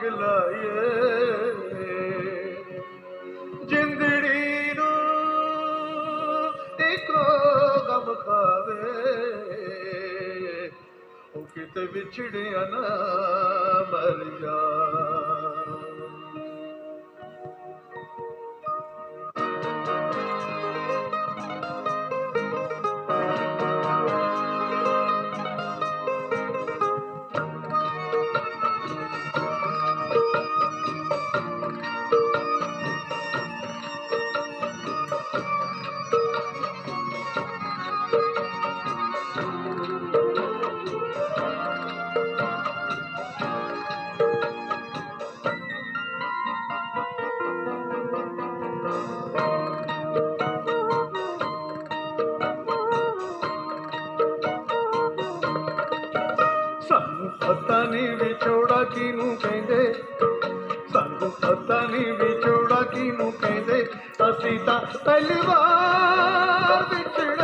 ਅੱਗ ਲਾਈਏ। ਜਿੰਦੜੀ ਨੂੰ ਇੱਕੋ ਗਮ ਖਾਵੇ। ਉਹ ਕਿਤੇ ਵਿਛੜਿਆ ਨਾ ਮਰ ਜਾ। ਪਤਾ ਨਹੀਂ ਵਿਛੋੜਾ ਕਿਨੂੰ ਕਹਿੰਦੇ? ਸਾਨੂੰ ਪਤਾ ਨਹੀਂ ਵਿਛੋੜਾ ਕਿਨੂੰ ਕਹਿੰਦੇ? ਅਸੀਂ ਤਾਂ ਪਹਿਲੀ ਵਾਰ ਵਿਛੜੇ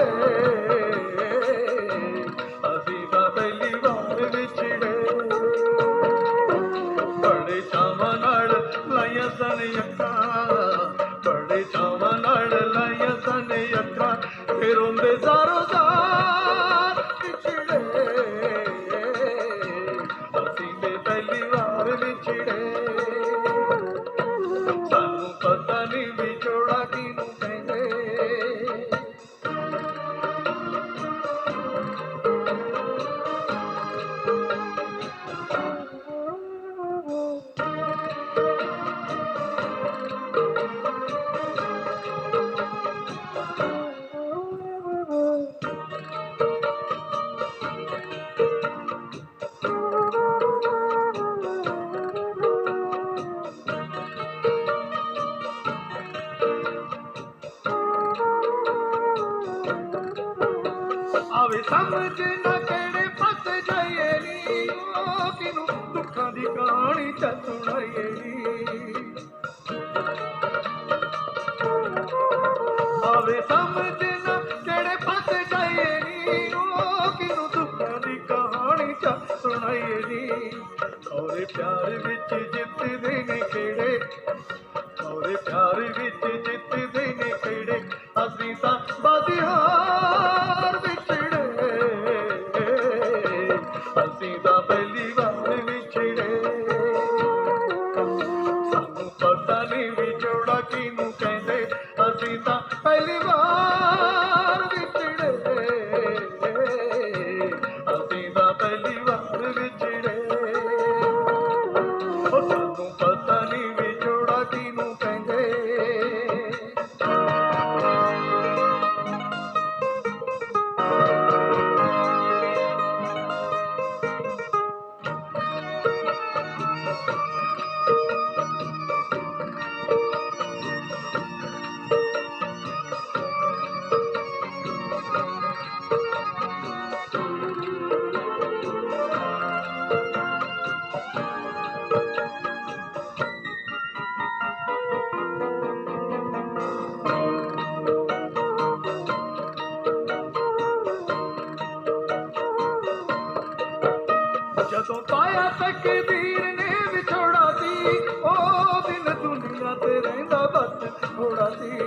ਸਮਝ ਨਾ ਕਿਹੜੇ ਪੱਤ ਜਾਈਏ ਨੀ। ਉਹ ਕਿਨੂੰ ਦੁੱਖਾਂ ਦੀ ਕਹਾਣੀ ਚ ਸੁਣਾਈਏ ਨੀ। ਆਵੇ ਸਮਝ ਨਾ ਕਿਹੜੇ ਪੱਤ ਜਾਈਏ ਨੀ। ਉਹ ਕਿਨੂੰ ਦੁੱਖਾਂ ਦੀ ਕਹਾਣੀ ਚ ਸੁਣਾਈਏ ਨੀ। ਔਰੇ ਪਿਆਰ ਵਿੱਚ ਜਿੱਤਦੇ ਨੇ ਕਿਹੜੇ? ਔਰੇ ਪਿਆਰ ਵਿੱਚ ਰਹਿੰਦਾ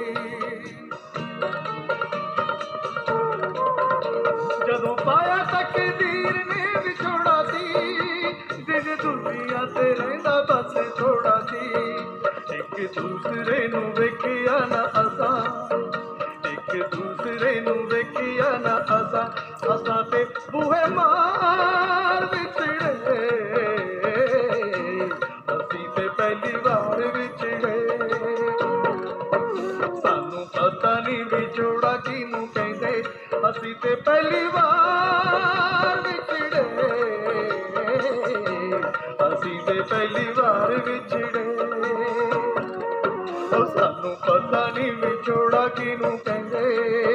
ਜਦੋਂ ਪਾਇਆ ਤਕਦੀਰ ਨੇ ਵਿਛੋੜਾ ਸੀ ਦਿਨ ਦੁਨੀਆ ਤੇ ਰਹਿੰਦਾ ਬਸ ਥੋੜਾ ਦੀ ਇੱਕ ਦੂਸਰੇ ਨੂੰ ਵੇਖਿਆ ਨਾ ਅਸਾਂ, ਇੱਕ ਦੂਸਰੇ ਨੂੰ ਵੇਖਿਆ ਨਾ ਅਸਾਂ। ਅਸਾਂ ਤੇ ਬੂਹੇ ਮਾਰ ਅਸੀਂ ਤੇ ਪਹਿਲੀ ਵਾਰ ਵਿਛੜੇ। ਅਸੀਂ ਤੇ ਪਹਿਲੀ ਵਾਰ ਵਿਛੜੇ। ਉਹ ਸਾਨੂੰ ਪਤਾ ਨਹੀਂ ਵਿਛੋੜਾ ਕਿਨੂੰ ਕਹਿੰਦੇ।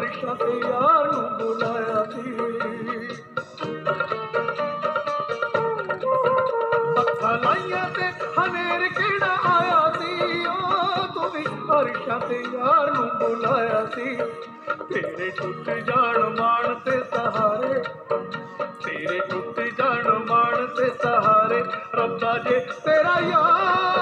ਵੀ ਤੇ ਯਾਰ ਨੂੰ ਬੁਲਾਇਆ ਸੀ। ਅੱਖਾਂ ਲਾਈਆਂ ਤੇ ਹਨੇਰ ਕਿਹੜਾ ਆਇਆ ਸੀ? ਉਹ ਤੂੰ ਵੀ ਅਰਸ਼ਾਂ ਤੇ ਯਾਰ ਨੂੰ ਬੁਲਾਇਆ ਸੀ। ਤੇਰੇ ਟੁੱਟ ਜਾਣ ਮਾਣ ਤੇ ਸਹਾਰੇ, ਤੇਰੇ ਟੁੱਟ ਜਾਣ ਮਾਣ ਤੇ ਸਹਾਰੇ, ਰੱਬਾ ਜੇ ਤੇਰਾ ਯਾਰ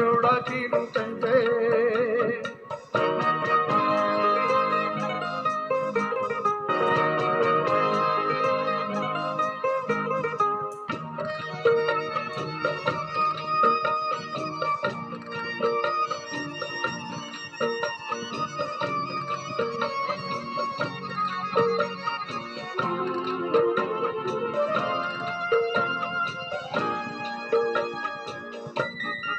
ਵਿਛੜੇ ਉਹ